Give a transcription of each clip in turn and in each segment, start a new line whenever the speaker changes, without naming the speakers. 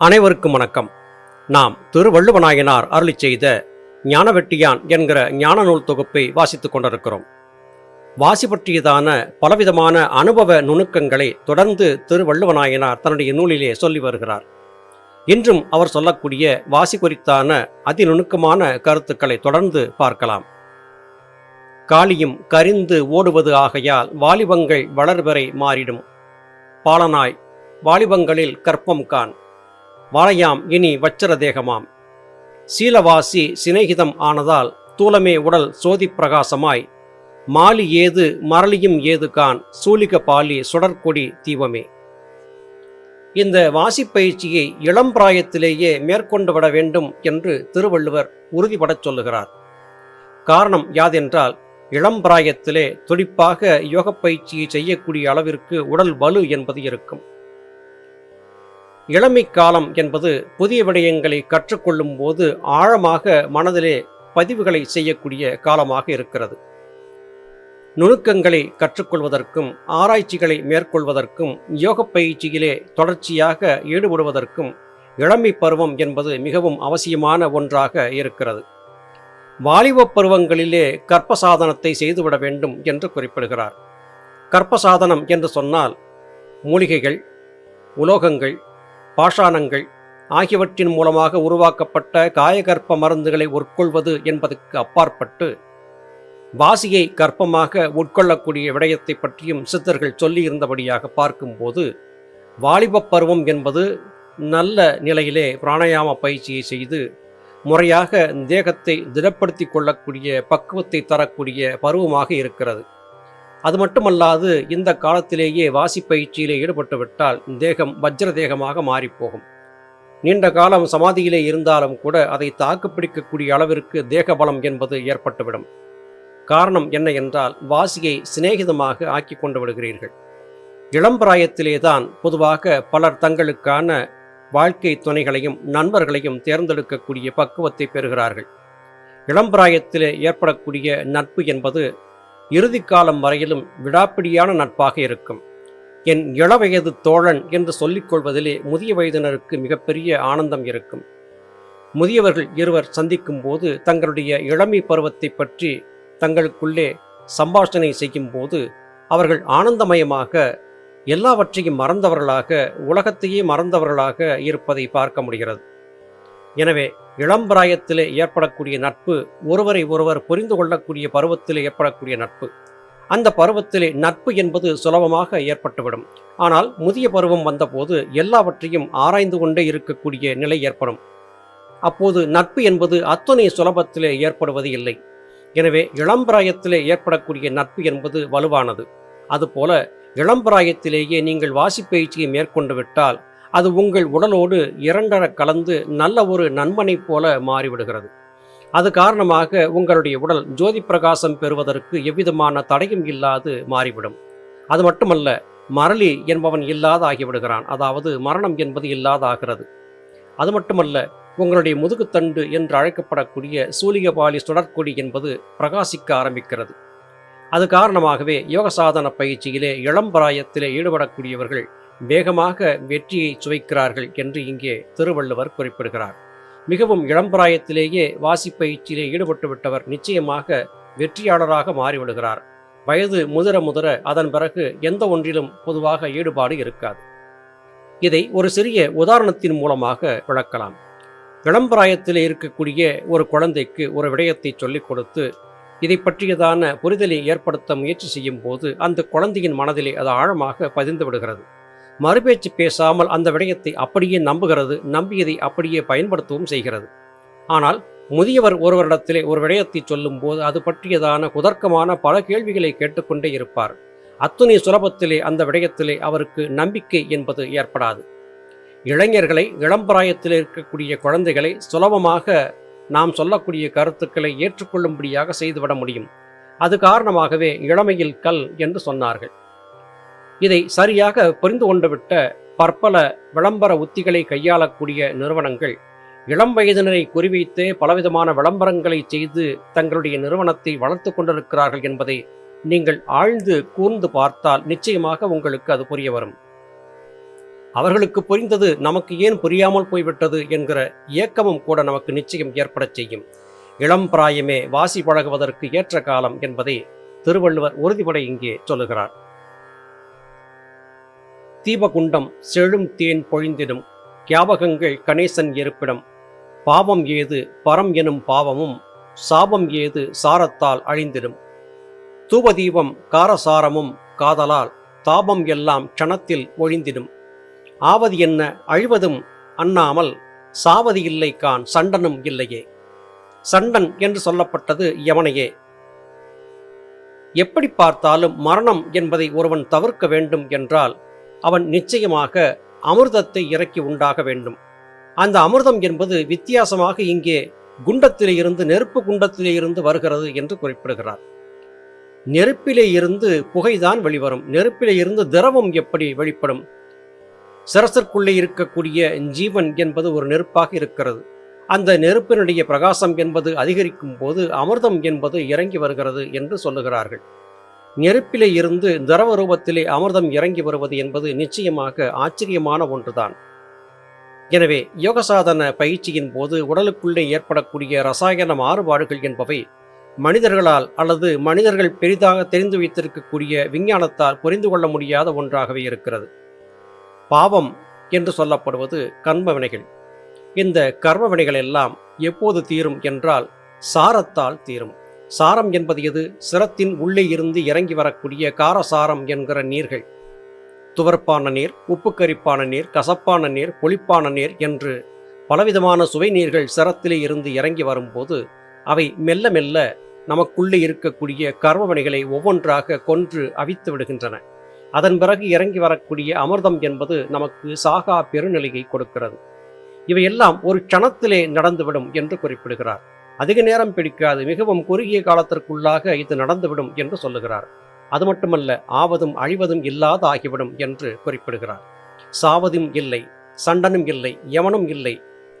அனைவருக்கும் வணக்கம். நாம் திருவள்ளுவநாயனார் அருளி செய்த ஞானவெட்டியான் என்கிற ஞான நூல் தொகுப்பை வாசித்துக் கொண்டிருக்கிறோம். வாசி பற்றியதான பலவிதமான அனுபவ நுணுக்கங்களை தொடர்ந்து திருவள்ளுவநாயனார் தன்னுடைய நூலிலே சொல்லி வருகிறார். இன்றும் அவர் சொல்லக்கூடிய வாசி குறித்தான அதிநுணுக்கமான கருத்துக்களை தொடர்ந்து பார்க்கலாம். காளியும் கரிந்து ஓடுவது ஆகையால் வாலிபங்கள் வளர்வரை மாறிடும். பாலனாய் வாலிபங்களில் கற்பம் கான் வளையாம் இனி வச்சர தேகமாம். சீலவாசி சிநேகிதம் ஆனதால் தூலமே உடல் சோதி பிரகாசமாய். மாலி ஏது மரளியும் ஏது கான் சூலிக பாலி சுடற்கொடி தீபமே. இந்த வாசிப்பயிற்சியை இளம் பிராயத்திலேயே மேற்கொண்டு விட வேண்டும் என்று திருவள்ளுவர் உறுதிபடச் சொல்லுகிறார். காரணம் யாதென்றால் இளம் பிராயத்திலே துடிப்பாக யோகப் பயிற்சியை செய்யக்கூடிய அளவிற்கு உடல் வலு என்பது இருக்கும். இளமை காலம் என்பது புதிய விடயங்களை கற்றுக்கொள்ளும் போது ஆழமாக மனதிலே பதிவுகளை செய்யக்கூடிய காலமாக இருக்கிறது. நுணுக்கங்களை கற்றுக்கொள்வதற்கும் ஆராய்ச்சிகளை மேற்கொள்வதற்கும் யோக பயிற்சியிலே தொடர்ச்சியாக ஈடுபடுவதற்கும் இளமை பருவம் என்பது மிகவும் அவசியமான ஒன்றாக இருக்கிறது. வாலிப பருவங்களிலே கற்ப சாதனத்தை செய்துவிட வேண்டும் என்று குறிப்பிடுகிறார். கற்ப சாதனம் என்று சொன்னால் மூலிகைகள் உலோகங்கள் பாஷாணங்கள் ஆகியவற்றின் மூலமாக உருவாக்கப்பட்ட காயகற்ப மருந்துகளை உட்கொள்வது என்பதற்கு அப்பாற்பட்டு வாசியை கற்பமாக உட்கொள்ளக்கூடிய விடயத்தை பற்றியும் சித்தர்கள் சொல்லியிருந்தபடியாக பார்க்கும்போது வாலிபப் பருவம் என்பது நல்ல நிலையிலே பிராணாயாம பயிற்சியை செய்து முறையாக தேகத்தை திடப்படுத்தி கொள்ளக்கூடிய பக்குவத்தை தரக்கூடிய பருவமாக இருக்கிறது. அது மட்டுமல்லாது இந்த காலத்திலேயே வாசிப்பயிற்சியிலே ஈடுபட்டுவிட்டால் தேகம் வஜ்ர தேகமாக மாறிப்போகும். நீண்ட காலம் சமாதியிலே இருந்தாலும் கூட அதை தாக்குப்பிடிக்கக்கூடிய அளவிற்கு தேக பலம் என்பது ஏற்பட்டுவிடும். காரணம் என்ன என்றால் வாசியை சிநேகிதமாக ஆக்கி கொண்டு விடுகிறீர்கள். இளம்பிராயத்திலே தான் பொதுவாக பலர் தங்களுக்கான வாழ்க்கை துணைகளையும் நண்பர்களையும் தேர்ந்தெடுக்கக்கூடிய பக்குவத்தை பெறுகிறார்கள். இளம்பிராயத்தில் ஏற்படக்கூடிய நட்பு என்பது இறுதி காலம் வரையிலும் விடாப்பிடியான நட்பாக இருக்கும். என் இளவயது தோழன் என்று சொல்லிக் கொள்வதிலே முதிய வயதினருக்கு மிகப்பெரிய ஆனந்தம் இருக்கும். முதியவர்கள் இருவர் சந்திக்கும் போது தங்களுடைய இளமை பருவத்தை பற்றி தங்களுக்குள்ளே சம்பாஷணை செய்யும் போது அவர்கள் ஆனந்தமயமாக எல்லாவற்றையும் மறந்தவர்களாக உலகத்தையே மறந்தவர்களாக இருப்பதை பார்க்க முடிகிறது. எனவே இளம்பிராயத்திலே ஏற்படக்கூடிய நட்பு ஒருவரை ஒருவர் புரிந்து கொள்ளக்கூடிய பருவத்திலே ஏற்படக்கூடிய நட்பு. அந்த பருவத்திலே நட்பு என்பது சுலபமாக ஏற்பட்டுவிடும். ஆனால் முதிய பருவம் வந்தபோது எல்லாவற்றையும் ஆராய்ந்து கொண்டே இருக்கக்கூடிய நிலை ஏற்படும். அப்போது நட்பு என்பது அத்துணை சுலபத்திலே ஏற்படுவது இல்லை. எனவே இளம்பிராயத்திலே ஏற்படக்கூடிய நட்பு என்பது வலுவானது. அதுபோல இளம்பிராயத்திலேயே நீங்கள் வாசிப்பயிற்சியை மேற்கொண்டு விட்டால் அது உங்கள் உடலோடு இரண்டர கலந்து நல்ல ஒரு நண்பனைப் போல மாறிவிடுகிறது. அது காரணமாக உங்களுடைய உடல் ஜோதி பிரகாசம் பெறுவதற்கு எவ்விதமான தடையும் இல்லாது மாறிவிடும். அது மட்டுமல்ல மரளி என்பவன் இல்லாத ஆகிவிடுகிறான் அதாவது மரணம் என்பது இல்லாதாகிறது. அது மட்டுமல்ல உங்களுடைய முதுகுத்தண்டு என்று அழைக்கப்படக்கூடிய சூலிகபாலி சுடற்கொடி என்பது பிரகாசிக்க ஆரம்பிக்கிறது. அது காரணமாகவே யோக சாதன பயிற்சியிலே இளம் பிராயத்திலே ஈடுபடக்கூடியவர்கள் வேகமாக வெற்றியை சுவைக்கிறார்கள் என்று இங்கே திருவள்ளுவர் குறிப்பிடுகிறார். மிகவும் இளம்பிராயத்திலேயே வாசிப்பயிற்சியிலே ஈடுபட்டுவிட்டவர் நிச்சயமாக வெற்றியாளராக மாறிவிடுகிறார். வயது முதிர முதிர அதன் பிறகு எந்த ஒன்றிலும் பொதுவாக ஈடுபாடு இருக்காது. இதை ஒரு சிறிய உதாரணத்தின் மூலமாக விளக்கலாம். இளம்பிராயத்தில் இருக்கக்கூடிய ஒரு குழந்தைக்கு ஒரு விடயத்தை சொல்லிக் கொடுத்து இதை பற்றியதான புரிதலை ஏற்படுத்த முயற்சி செய்யும் போது அந்த குழந்தையின் மனதிலே அது ஆழமாக பதிந்து விடுகிறது. மறுபேச்சு பேசாமல் அந்த விடயத்தை அப்படியே நம்புகிறது நம்பியதை அப்படியே பயன்படுத்தவும் செய்கிறது. ஆனால் முதியவர் ஒருவரிடத்திலே ஒரு விடயத்தை சொல்லும்போது அது பற்றியதான குதர்க்கமான பல கேள்விகளை கேட்டுக்கொண்டே இருப்பார். அத்துணை சுலபத்திலே அந்த விடயத்திலே அவருக்கு நம்பிக்கை என்பது ஏற்படாது. இளைஞர்களை இளம்பிராயத்தில் இருக்கக்கூடிய குழந்தைகளை சுலபமாக நாம் சொல்லக்கூடிய கருத்துக்களை ஏற்றுக்கொள்ளும்படியாக செய்துவிட முடியும். அது காரணமாகவே இளமையில் கல் என்று சொன்னார்கள். இதை சரியாக புரிந்து கொண்டுவிட்ட பற்பல விளம்பர உத்திகளை கையாளக்கூடிய நிறுவனங்கள் இளம் வயதினரை குறிவைத்தே பலவிதமான விளம்பரங்களை செய்து தங்களுடைய நிறுவனத்தை வளர்த்து கொண்டிருக்கிறார்கள் என்பதை நீங்கள் ஆழ்ந்து கூர்ந்து பார்த்தால் நிச்சயமாக உங்களுக்கு அது புரிய வரும். அவர்களுக்கு புரிந்தது நமக்கு ஏன் புரியாமல் போய்விட்டது என்கிற ஏக்கமும் கூட நமக்கு நிச்சயம் ஏற்படச் செய்யும். இளம் பிராயமே வாசி பழகுவதற்கு ஏற்ற காலம் என்பதை திருவள்ளுவர் உறுதிபட இங்கே சொல்லுகிறார். தீபகுண்டம் செழும் தேன் பொழிந்திடும். ஞாபகங்கள் கணேசன் இருப்பிடம். பாவம் ஏது பரம் எனும் பாவமும் சாபம் ஏது சாரத்தால் அழிந்திடும். தூபதீபம் காரசாரமும் காதலால் தாபம் எல்லாம் க்ஷணத்தில் ஒழிந்திடும். ஆவது என்ன அழிவதும் அண்ணாமல் சாவது இல்லை கான் சண்டனும் இல்லையே. சண்டன் என்று சொல்லப்பட்டது யவனையே. எப்படி பார்த்தாலும் மரணம் என்பதை ஒருவன் தவிர்க்க வேண்டும் என்றால் அவன் நிச்சயமாக அமிர்தத்தை இறக்கி உண்டாக வேண்டும். அந்த அமிர்தம் என்பது வித்தியாசமாக இங்கே குண்டத்திலே இருந்து நெருப்பு குண்டத்திலே இருந்து வருகிறது என்று குறிப்பிடுகிறார். நெருப்பிலே இருந்து புகைதான் வெளிவரும். நெருப்பிலே இருந்து திரவம் எப்படி வெளிப்படும்? சிரசிற்குள்ளே இருக்கக்கூடிய ஜீவன் என்பது ஒரு நெருப்பாக இருக்கிறது. அந்த நெருப்பினுடைய பிரகாசம் என்பது அதிகரிக்கும் போது அமிர்தம் என்பது இறங்கி வருகிறது என்று சொல்லுகிறார்கள். நெருப்பிலே இருந்து திரவ ரூபத்திலே அமிர்தம் இறங்கி வருவது என்பது நிச்சயமாக ஆச்சரியமான ஒன்றுதான். எனவே யோகசாதன பயிற்சியின் போது உடலுக்குள்ளே ஏற்படக்கூடிய ரசாயன மாறுபாடுகள் என்பவை மனிதர்களால் அல்லது மனிதர்கள் பெரிதாக தெரிந்து வைத்திருக்கக்கூடிய விஞ்ஞானத்தால் புரிந்து கொள்ள முடியாத ஒன்றாகவே இருக்கிறது. பாவம் என்று சொல்லப்படுவது கர்ம வினைகள் இந்த கர்ம வினைகள் எல்லாம் எப்போது தீரும் என்றால் சாரத்தால் தீரும். சாரம் என்பது எது? சிரத்தின் உள்ளே இருந்து இறங்கி வரக்கூடிய காரசாரம் என்கிற நீர்கள். துவர்ப்பான நீர் உப்புக்கரிப்பான நீர் கசப்பான நீர் புளிப்பான நீர் என்று பலவிதமான சுவை நீர்கள் சிரத்திலே இருந்து இறங்கி வரும்போது அவை மெல்ல மெல்ல நமக்குள்ளே இருக்கக்கூடிய கர்மவணிகளை ஒவ்வொன்றாக கொன்று அவித்து விடுகின்றன. அதன் பிறகு இறங்கி வரக்கூடிய அமிர்தம் என்பது நமக்கு சாகா பெருநிலையை கொடுக்கிறது. இவையெல்லாம் ஒரு க்ஷணத்திலே நடந்துவிடும் என்று குறிப்பிடுகிறார். அதிக நேரம் பிடிக்காது மிகவும் குறுகிய காலத்திற்குள்ளாக இது நடந்துவிடும் என்று சொல்லுகிறார். அது மட்டுமல்ல ஆவதும் அழிவதும் இல்லாத ஆகிவிடும் என்று குறிப்பிடுகிறார். சாவதும் இல்லை சண்டனும் இல்லை யமனும் இல்லை.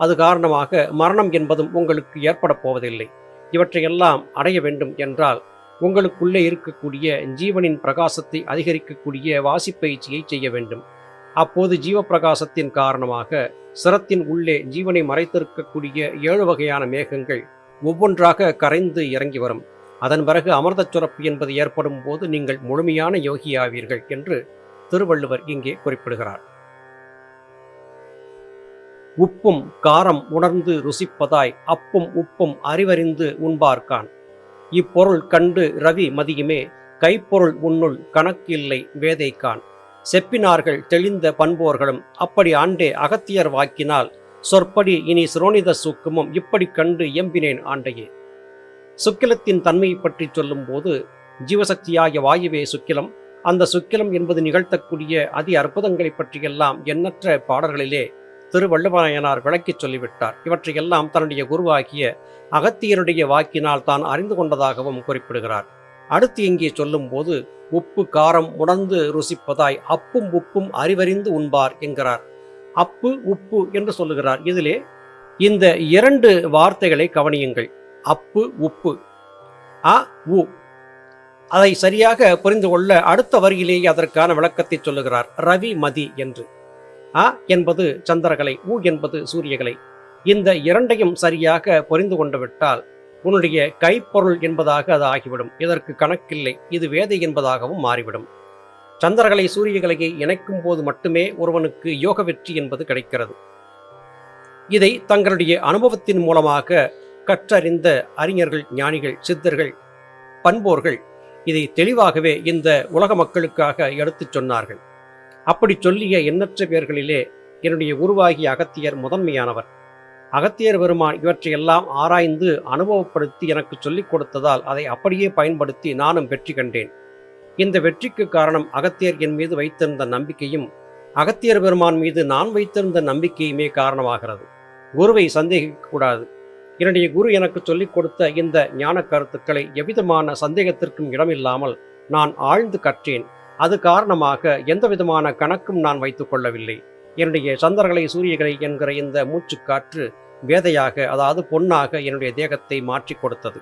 அது காரணமாக மரணம் என்பதும் உங்களுக்கு ஏற்பட போவதில்லை. இவற்றையெல்லாம் அடைய வேண்டும் என்றால் உங்களுக்குள்ளே இருக்கக்கூடிய ஜீவனின் பிரகாசத்தை அதிகரிக்கக்கூடிய வாசிப்பயிற்சியை செய்ய வேண்டும். அப்போது ஜீவப்பிரகாசத்தின் காரணமாக சிரத்தின் உள்ளே ஜீவனை மறைத்திருக்கக்கூடிய ஏழு வகையான மேகங்கள் ஒவ்வொன்றாக கரைந்து இறங்கி வரும். அதன் பிறகு அமிர்த சுரப்பு என்பது ஏற்படும் போது நீங்கள் முழுமையான யோகியாவீர்கள் என்று திருவள்ளுவர் இங்கே குறிப்பிடுகிறார். உப்பும் காரம் உணர்ந்து ருசிப்பதாய் அப்பும் உப்பும் அறிவறிந்து உண்பார்க்கான் இப்பொருள் கண்டு ரவி மதியுமே கைப்பொருள் உன்னுள் கணக்கில்லை வேதைக்கான். செப்பினார்கள் தெளிந்த பண்போர்களும் அப்படி ஆண்டே அகத்தியர் வாக்கினால் சொற்படி இனி சிரோனித சுக்கமும் இப்படி கண்டு எம்பினேன் ஆண்டையே. சுக்கிலத்தின் தன்மையை பற்றி சொல்லும்போது ஜீவசக்தியாகிய வாயுவே சுக்கிலம். அந்த சுக்கிலம் என்பது நிகழ்த்தக்கூடிய அதி அற்புதங்களை பற்றியெல்லாம் எண்ணற்ற பாடல்களிலே திருவள்ளுவராயனார் விளக்கிச் சொல்லிவிட்டார். இவற்றையெல்லாம் தன்னுடைய குருவாகிய அகத்தியருடைய வாக்கினால் தான் அறிந்து கொண்டதாகவும் குறிப்பிடுகிறார். அடுத்து இங்கே சொல்லும்போது உப்பு காரம் உணர்ந்து ருசிப்பதாய் அப்பும் உப்பும் அறிவறிந்து உண்பார் என்கிறார். அப்பு உப்பு என்று சொல்லுகிறார். இதிலே இந்த இரண்டு வார்த்தைகளை கவனியுங்கள். அப்பு உப்பு. அ உ. அதை சரியாக புரிந்து கொள்ள அடுத்த வரியிலேயே அதற்கான விளக்கத்தை சொல்லுகிறார். ரவி மதி என்று. அ என்பது சந்திரகலை உ என்பது சூரியகலை. இந்த இரண்டையும் சரியாக புரிந்து கொண்டு விட்டால் உன்னுடைய கைப்பொருள் என்பதாக அது ஆகிவிடும். இதற்கு கணக்கில்லை. இது வேதை என்பதாகவும் மாறிவிடும். சந்திரகலை சூரியகலையை இணைக்கும் போது மட்டுமே ஒருவனுக்கு யோக வெற்றி என்பது கிடைக்கிறது. இதை தங்களுடைய அனுபவத்தின் மூலமாக கற்றறிந்த அறிஞர்கள் ஞானிகள் சித்தர்கள் பண்போர்கள் இதை தெளிவாகவே இந்த உலக மக்களுக்காக எடுத்துச் சொன்னார்கள். அப்படி சொல்லிய எண்ணற்ற பேர்களிலே என்னுடைய உருவாகிய அகத்தியர் முதன்மையானவர். அகத்தியர் பெருமான் இவற்றையெல்லாம் ஆராய்ந்து அனுபவப்படுத்தி எனக்கு சொல்லிக் கொடுத்ததால் அதை அப்படியே பயன்படுத்தி நானும் வெற்றி கண்டேன். இந்த வெற்றிக்கு காரணம் அகத்தியர் என் மீது வைத்திருந்த நம்பிக்கையும் அகத்தியர் பெருமான் மீது நான் வைத்திருந்த நம்பிக்கையுமே காரணமாகிறது. குருவை சந்தேகிக்கக்கூடாது. என்னுடைய குரு எனக்கு சொல்லிக் கொடுத்த இந்த ஞான கருத்துக்களை எவ்விதமான சந்தேகத்திற்கும் இடமில்லாமல் நான் ஆழ்ந்து கற்றேன். அது காரணமாக எந்த விதமான கணக்கும் நான் வைத்துக் கொள்ளவில்லை. என்னுடைய சந்திரகளை சூரியகளை என்கிற இந்த மூச்சுக்காற்று வேதையாக அதாவது பொன்னாக என்னுடைய தேகத்தை மாற்றி கொடுத்தது.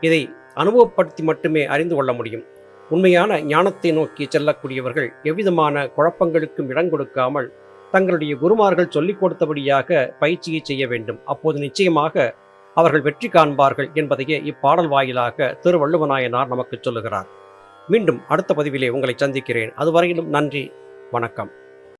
இதை அனுபவப்படுத்தி மட்டுமே அறிந்து கொள்ள முடியும். உண்மையான ஞானத்தை நோக்கி செல்லக்கூடியவர்கள் எவ்விதமான குழப்பங்களுக்கும் இடம் கொடுக்காமல் தங்களுடைய குருமார்கள் சொல்லிக் கொடுத்தபடியாக பயிற்சியை செய்ய வேண்டும். அப்போது நிச்சயமாக அவர்கள் வெற்றி காண்பார்கள் என்பதையே இப்பாடல் வாயிலாக திருவள்ளுவநாயனார் நமக்கு சொல்லுகிறார். மீண்டும் அடுத்த பதிவிலே உங்களை சந்திக்கிறேன். அதுவரையிலும் நன்றி வணக்கம்.